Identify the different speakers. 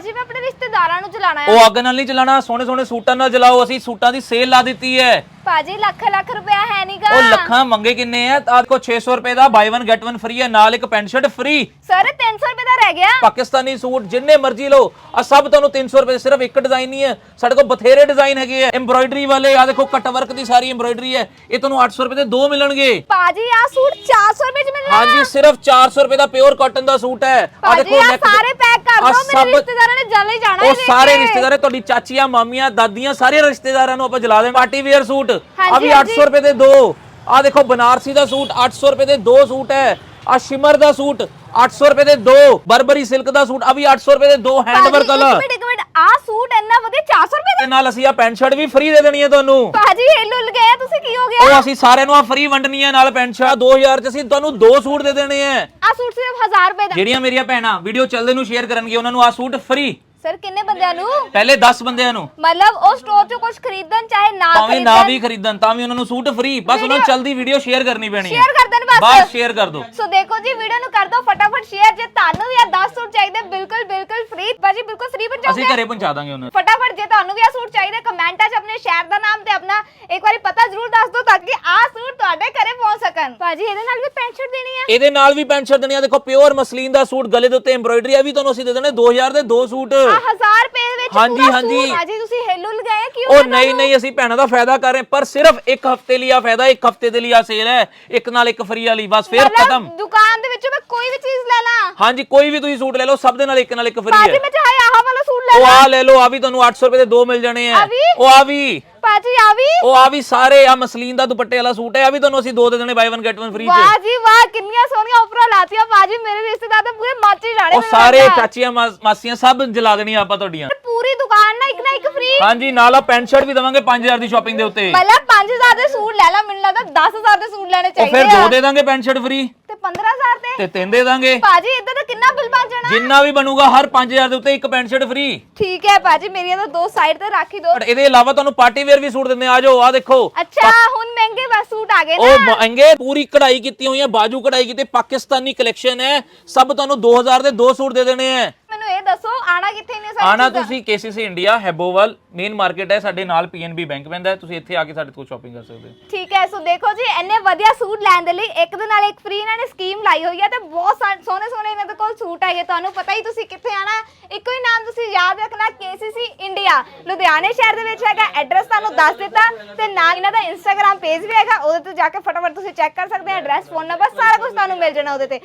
Speaker 1: ਭਾਜੀ ਮੈਂ ਆਪਣੇ ਰਿਸ਼ਤੇਦਾਰਾਂ ਨੂੰ ਚਲਾਣਾ ਹੈ।
Speaker 2: ਉਹ ਅੱਗ ਨਾਲ ਨਹੀਂ ਚਲਾਣਾ ਸੋਹਣੇ ਸੋਹਣੇ ਸੂਟਾਂ ਨਾਲ ਜਲਾਓ ਅਸੀਂ ਸੂਟਾਂ ਦੀ ਸੇਲ ਲਾ ਦਿੱਤੀ ਹੈ।
Speaker 1: ਭਾਜੀ ਲੱਖ ਲੱਖ ਰੁਪਇਆ ਹੈ ਨਹੀਂਗਾ
Speaker 2: ਉਹ ਲੱਖਾਂ ਮੰਗੇ ਕਿੰਨੇ ਆ? ਆਹ ਦੇਖੋ 600 ਰੁਪਏ ਦਾ ਬਾਈ 1 ਗੈਟ 1 ਫ੍ਰੀ ਹੈ ਨਾਲ ਇੱਕ ਪੈਂਟ ਸ਼ਰਟ ਫ੍ਰੀ
Speaker 1: ਸਰ 300 ਰੁਪਏ ਦਾ ਰਹਿ ਗਿਆ।
Speaker 2: ਪਾਕਿਸਤਾਨੀ ਸੂਟ ਜਿੰਨੇ ਮਰਜ਼ੀ ਲਓ ਆ ਸਭ ਤੁਹਾਨੂੰ 300 ਰੁਪਏ ਦੇ ਸਿਰਫ ਇੱਕ ਡਿਜ਼ਾਈਨ ਨਹੀਂ ਹੈ। ਸਾਡੇ ਕੋਲ ਬਥੇਰੇ ਡਿਜ਼ਾਈਨ ਹੈਗੇ ਆ। ਐਮਬ੍ਰੋਇਡਰੀ ਵਾਲੇ ਆ ਦੇਖੋ ਕੱਟ ਵਰਕ ਦੀ ਸਾਰੀ ਐਮਬ੍ਰੋਇਡਰੀ ਹੈ। ਇਹ ਤੁਹਾਨੂੰ 800 ਰੁਪਏ ਦੇ ਦੋ ਮਿਲਣਗੇ।
Speaker 1: ਭਾਜੀ ਆ ਸੂਟ 400 ਰੁਪਏ ਚ ਮਿਲ ਰਿਹਾ
Speaker 2: ਹਾਂਜੀ ਸਿਰਫ 400 ਰੁਪਏ ਦਾ ਪਿਓਰ ਕਾਟਨ ਦਾ ਸੂਟ ਹੈ। ਆ
Speaker 1: ਭਾਜੀ ਆ
Speaker 2: neck-
Speaker 1: ਸਾਰੇ ਪੈਕ ਕਰ
Speaker 2: ਆਹ
Speaker 1: ਦਿਓ ਮੇਰੇ
Speaker 2: ਸਭ-
Speaker 1: ਰਿਸ਼ਤੇਦਾਰਾਂ ਨੇ ਜਲਦੀ ਜਾਣਾ ਹੈ
Speaker 2: ਉਹ ਸਾਰੇ ਰਿਸ਼ਤੇਦਾਰ ਤੁਹਾਡੀ ਚਾਚੀਆਂ ਮਾਮੀਆਂ ਦਾਦੀਆਂ ਸਾਰੇ ਰਿਸ਼ਤੇਦਾਰਾਂ ਨੂੰ ਆਪਾਂ ਜਲਾ ਦੇ ਪਾਰਟੀ ਵੇਅਰ ਸੂਟ। ਆ
Speaker 1: ਹਾਂਜੀ,
Speaker 2: ਵੀ 800 ਰੁਪਏ ਦੇ ਦੋ। ਆ ਦੇਖੋ ਬਨਾਰਸੀ ਦਾ ਸੂਟ 800 ਰੁਪਏ ਦੇ ਦੋ ਸੂਟ ਹੈ। ਆ ਸ਼ਿਮਰ ਦਾ ਸੂਟ 800 ਰੁਪਏ ਦੇ ਦੋ। ਬਰਬਰੀ ਸਿਲਕ ਦਾ ਸੂਟ ਆ ਵੀ 800 ਰੁਪਏ ਦੇ ਦੋ ਹੈਂਡ ਵਰਕ
Speaker 1: ਭਾਜੀ,
Speaker 2: ਵਾਲਾ।
Speaker 1: ਇੱਕ ਮਿੰਟ ਇੱਕ ਮਿੰਟ। ਆ ਸੂਟ ਇੰਨਾ ਵਧੀਆ 400 ਰੁਪਏ ਦਾ?
Speaker 2: ਨਾਲ ਅਸੀਂ ਆ ਪੈਂਟ ਸ਼ਰਟ ਵੀ ਫ੍ਰੀ ਦੇ ਦੇਣੀ ਹੈ ਤੁਹਾਨੂੰ।
Speaker 1: ਭਾਜੀ ਹਿੱਲ ਹੁੱਲ ਗਏ ਤੁਸੀਂ ਕੀ ਹੋ ਗਿਆ?
Speaker 2: ਉਹ ਅਸੀਂ ਸਾਰਿਆਂ ਨੂੰ ਆ ਫ੍ਰੀ ਵੰਡਣੀ ਹੈ ਨਾਲ ਪੈਂਟ ਸ਼ਰਟ 2000 ਚ ਅਸੀਂ ਤੁਹਾਨੂੰ ਦੋ ਸੂਟ ਦੇ ਦੇਣੇ ਹੈ।
Speaker 1: ਆ ਸੂਟ ਸਿਰਫ 1000 ਰੁਪਏ ਦਾ।
Speaker 2: ਜਿਹੜੀਆਂ ਮੇਰੀਆਂ ਭੈਣਾਂ ਵੀਡੀਓ ਚੱਲਦੇ ਨੂੰ ਸ਼ੇਅਰ ਕਰਨਗੇ ਉਹਨਾਂ ਨੂੰ ਆ ਸੂਟ ਫ੍ਰੀ
Speaker 1: ਸਰ ਕਿੰਨੇ ਬੰਦਿਆਂ ਨੂੰ?
Speaker 2: ਪਹਿਲੇ 10 ਬੰਦਿਆਂ ਨੂੰ।
Speaker 1: ਮਤਲਬ ਉਹ ਸਟੋਰ ਚੋਂ ਕੁਝ ਖਰੀਦਣ ਚਾਹੇ ਨਾ
Speaker 2: ਭਾਵੇਂ ਨਾ ਵੀ ਖਰੀਦਣ ਤਾਂ ਵੀ ਉਹਨਾਂ ਨੂੰ ਸੂਟ ਫ੍ਰੀ ਬਸ ਉਹਨਾਂ ਨੂੰ ਚਲਦੀ ਵੀਡੀਓ ਸ਼ੇਅਰ ਕਰਨੀ ਪੈਣੀ ਹੈ।
Speaker 1: ਸ਼ੇਅਰ ਕਰ ਦੇਣ ਬਸ।
Speaker 2: ਬਸ ਸ਼ੇਅਰ ਕਰ ਦਿਓ
Speaker 1: ਸੋ ਦੇਖੋ ਜੀ ਵੀਡੀਓ ਨੂੰ ਕਰ ਦਿਓ ਫਟਾਫਟ ਸ਼ੇਅਰ ਜੇ ਤੁਹਾਨੂੰ ਵੀ ਆ 10 ਸੂਟ ਚਾਹੀਦੇ ਬਿਲਕੁਲ ਬਿਲਕੁਲ ਫ੍ਰੀ ਭਾਜੀ ਬਿਲਕੁਲ ਫ੍ਰੀ
Speaker 2: ਅਸੀਂ
Speaker 1: ਪਹੁੰਚਾਉਂਗੇ
Speaker 2: ਘਰੇ ਪਹੁੰਚਾ ਦਾਂਗੇ ਉਹਨਾਂ ਨੂੰ।
Speaker 1: ਫਟਾਫਟ ਜੇ ਤੁਹਾਨੂੰ ਵੀ ਆ ਸੂਟ ਚਾਹੀਦਾ ਕਮੈਂਟਾਂ 'ਚ ਆਪਣੇ ਸ਼ਹਿਰ ਦਾ ਨਾਮ ਤੇ ਆਪਣਾ ਇੱਕ ਵਾਰੀ ਪਤਾ ਜ਼ਰੂਰ ਦੱਸ ਦਿਓ ਤਾਂ ਕਿ ਆ ਸੂਟ ਤੁਹਾਡੇ ਘਰੇ ਪਹੁੰਚ ਸਕਣ ਭਾਜੀ ਇਹਦੇ ਨਾਲ ਵੀ ਪੈਂਟ ਸ਼ਰਟ ਦੇਣੀ ਹੈ
Speaker 2: ਇਹਦੇ ਨਾਲ ਵੀ ਪੈਂਟ ਸ਼ਰਟ ਦੇਣੀ ਆ। ਦੇਖੋ ਪਿਓਰ ਮਸਲੀਨ ਦਾ ਸੂਟ ਗਲੇ ਦੇ ਉੱਤੇ ਐਮਬ੍ਰੋਇਡਰੀ ਆ ਵੀ ਤੁਹਾਨੂੰ ਅਸੀਂ ਦੇ ਦੇਣੇ 2000 ਦੇ ਦੋ ਸੂਟ।
Speaker 1: ਆ 1000 ਰੁਪਏ ਵਿੱਚ
Speaker 2: ਹਾਂਜੀ,
Speaker 1: ਪੂਰਾ
Speaker 2: ਹਾਂਜੀ।
Speaker 1: ਸੂਟ ਭਾਜੀ ਤੁਸੀਂ ਹਿੱਲੁਲ ਗਏ ਕਿਉਂ
Speaker 2: ਉਹ ਨਹੀਂ ਨਹੀਂ ਅਸੀਂ ਭੈਣਾਂ ਦਾ ਫਾਇਦਾ ਕਰ ਰਹੇ ਪਰ ਸਿਰਫ ਇੱਕ ਹਫ਼ਤੇ ਲਈ ਆ ਫਾਇਦਾ ਇੱਕ ਹਫ਼ਤੇ ਦੇ ਲਈ ਆ ਸੇਲ ਹੈ ਇੱਕ ਨਾਲ ਇੱਕ ਫ੍ਰੀ ਵਾਲੀ ਬਸ ਫੇਰ ਖਤਮ।
Speaker 1: ਦੁਕਾਨ ਦੇ ਵਿੱਚੋਂ ਮੈਂ ਕੋਈ ਵੀ ਚੀਜ਼ ਲੈ ਲਾਂ।
Speaker 2: ਹਾਂਜੀ ਕੋਈ ਵੀ ਤੁਸੀਂ ਸੂਟ ਲੈ ਲਓ ਸਭ ਦੇ ਨਾਲ ਇੱਕ ਨਾਲ ਇੱਕ ਫ੍ਰੀ
Speaker 1: ਭਾਜੀ
Speaker 2: ਹੈ।
Speaker 1: ਮੈਂ ਚਾਹੇ ਆਹ ਵਾਲਾ ਸੂਟ ਲੈ
Speaker 2: ਉਹ
Speaker 1: ਲਾਂ।
Speaker 2: ਆ ਲੈ ਲਓ ਆ ਵੀ ਤੁਹਾਨੂੰ 800 ਰੁਪਏ ਦੇ ਦੋ ਮਿਲ ਜਾਣੇ ਆ।
Speaker 1: ਆ ਵੀ?
Speaker 2: ਉਹ ਆ ਵੀ।
Speaker 1: ਭਾਜੀ ਆ ਵੀ?
Speaker 2: ਉਹ ਆ ਵੀ ਸਾਰੇ ਆ ਮਸਲੀਨ ਦਾ ਦੁਪੱਟੇ ਵਾਲਾ ਸੂਟ ਹੈ ਆ ਵੀ ਤੁਹਾਨੂੰ ਅਸੀਂ ਦੋ ਦੇ ਦੇਣੇ ਬਾਈ 1 ਗੈਟ 1 ਫ੍ਰੀ ਚ।
Speaker 1: ਵਾਹ ਜੀ ਵਾਹ ਕਿੰਨੀਆਂ ਸੋਹਣੀਆਂ ਆਫਰਾਂ ਲਾਤੀਆਂ ਭਾਜੀ ਮੇਰੇ ਰਿਸ਼ਤੇਦਾਰ ਤਾਂ ਪੂਰੇ ਮੱਚ ਹੀ ਜਾਣੇ
Speaker 2: ਉਹ
Speaker 1: ਮੈਨੂੰ
Speaker 2: ਸਾਰੇ
Speaker 1: ਲੱਗਦਾ।
Speaker 2: ਚਾਚੀਆਂ ਮਾਸ- ਮਾਸੀਆਂ ਸਭ ਜਲਾ ਦੇਣੀਆਂ ਆਪਾਂ ਤੁਹਾਡੀਆਂ।
Speaker 1: ਪੂਰੀ ਦੁਕਾਨ ਨਾ ਇੱਕ ਨਾ ਇੱਕ ਫ੍ਰੀ
Speaker 2: ਹਾਂਜੀ ਨਾਲ ਆ ਪੈਂਟ ਸ਼ਰਟ ਵੀ ਦਵਾਂਗੇ 5000 ਦੀ ਸ਼ਾਪਿੰਗ ਦੇ ਉੱਤੇ।
Speaker 1: ਮਤਲਬ 5000 ਦੇ ਸੂਟ ਲੈ ਲਾ ਮੈਨੂੰ ਲੱਗਦਾ 10000 ਦੇ ਸੂਟ ਲੈਣੇ
Speaker 2: ਉਹ
Speaker 1: ਚਾਹੀਦੇ
Speaker 2: ਫਿਰ ਦੋ
Speaker 1: ਆ।
Speaker 2: ਦੇ ਦਾਂਗੇ ਪੈਂਟ ਸ਼ਰਟ ਫ੍ਰੀ
Speaker 1: ਤੇ 15000 ਤੇ
Speaker 2: ਤਿੰਨ ਦੇ ਦਾਂਗੇ।
Speaker 1: ਭਾਜੀ ਇਦਾਂ ਤਾਂ ਕਿੰਨਾ ਬਿੱਲ ਬਣ ਜਾਣਾ?
Speaker 2: ਜਿੰਨਾ ਵੀ ਬਣੂਗਾ ਹਰ 5000 ਦੇ ਉੱਤੇ ਇੱਕ ਪੈਂਟ ਸ਼ਰਟ ਫ੍ਰੀ
Speaker 1: ਠੀਕ ਹੈ ਭਾਜੀ ਮੇਰੀਆਂ ਤਾਂ ਦੋ ਸਾਈਡ ਤੇ ਰੱਖ ਹੀ ਦੋ
Speaker 2: ਬਟ ਇਹਦੇ ਇਲਾਵਾ ਤੁਹਾਨੂੰ ਪਾਰਟੀ ਵੇਅਰ ਵੀ ਸੂਟ ਦਿੰਦੇ ਆ ਜਾਓ ਆ ਦੇਖੋ।
Speaker 1: ਅੱਛਾ ਹੁਣ ਮਹਿੰਗੇ ਬਸ ਸੂਟ ਆ ਗਏ
Speaker 2: ਉਹ
Speaker 1: ਨਾ
Speaker 2: ਮਹਿੰਗੇ ਪੂਰੀ ਕਢਾਈ ਕੀਤੀ ਹੋਈ ਹੈ ਬਾਜੂ ਕਢਾਈ ਕੀਤੀ ਪਾਕਿਸਤਾਨੀ ਕਲੈਕਸ਼ਨ ਹੈ। ਸਭ ਤੁਹਾਨੂੰ 2000 ਦੇ ਦੋ ਸੂਟ ਦੇ ਦੇਣੇ
Speaker 1: ਇਹ ਦੱਸੋ ਆਣਾ ਕਿੱਥੇ ਨੇ ਸਾਰੇ
Speaker 2: ਆਣਾ ਤੁਸੀਂ KCC India Haibowal main market ਹੈ ਸਾਡੇ ਨਾਲ PNB ਬੈਂਕ ਪੈਂਦਾ ਹੈ ਤੁਸੀਂ ਇੱਥੇ ਆ ਕੇ ਸਾਡੇ ਤੋਂ ਸ਼ਾਪਿੰਗ ਕਰ ਸਕਦੇ ਹੋ।
Speaker 1: ਠੀਕ ਹੈ ਸੋ ਦੇਖੋ ਜੀ ਇੰਨੇ ਵਧੀਆ ਸੂਟ ਲੈਣ ਦੇ ਲਈ ਇੱਕ ਦੇ ਨਾਲ ਇੱਕ ਫ੍ਰੀ ਇਹਨਾਂ ਨੇ ਸਕੀਮ ਲਾਈ ਹੋਈ ਹੈ ਤੇ ਬਹੁਤ ਸੋਹਣੇ ਸੋਹਣੇ ਇਹਨਾਂ ਦੇ ਕੋਲ ਸੂਟ ਹੈਗੇ ਤੁਹਾਨੂੰ ਪਤਾ ਹੀ ਤੁਸੀਂ ਕਿੱਥੇ ਆਣਾ ਹੈ। ਇੱਕੋ ਹੀ ਨਾਮ ਤੁਸੀਂ ਯਾਦ ਰੱਖਣਾ KCC ਇੰਡੀਆ। ਲੁਧਿਆਣੇ ਸ਼ਹਿਰ ਦੇ ਵਿੱਚ ਹੈਗਾ ਐਡਰੈਸ ਤੁਹਾਨੂੰ ਦੱਸ ਦਿੱਤਾ ਤੇ ਨਾਲ ਇਹਨਾਂ ਦਾ ਇੰਸਟਾਗ੍ਰam ਪੇਜ ਵੀ ਹੈਗਾ ਉਹਦੇ ਤੇ ਜਾ ਕੇ ਫਟਾਫਟ ਤੁਸੀਂ ਚੈੱਕ ਕਰ ਸਕਦੇ ਹੋ ਐਡਰੈਸ ਫੋਨ ਨੰਬਰ ਸਾਰਾ ਕੁਝ ਤੁਹਾਨੂੰ ਮਿਲ ਜਾਣਾ ਉਹਦੇ ਤੇ।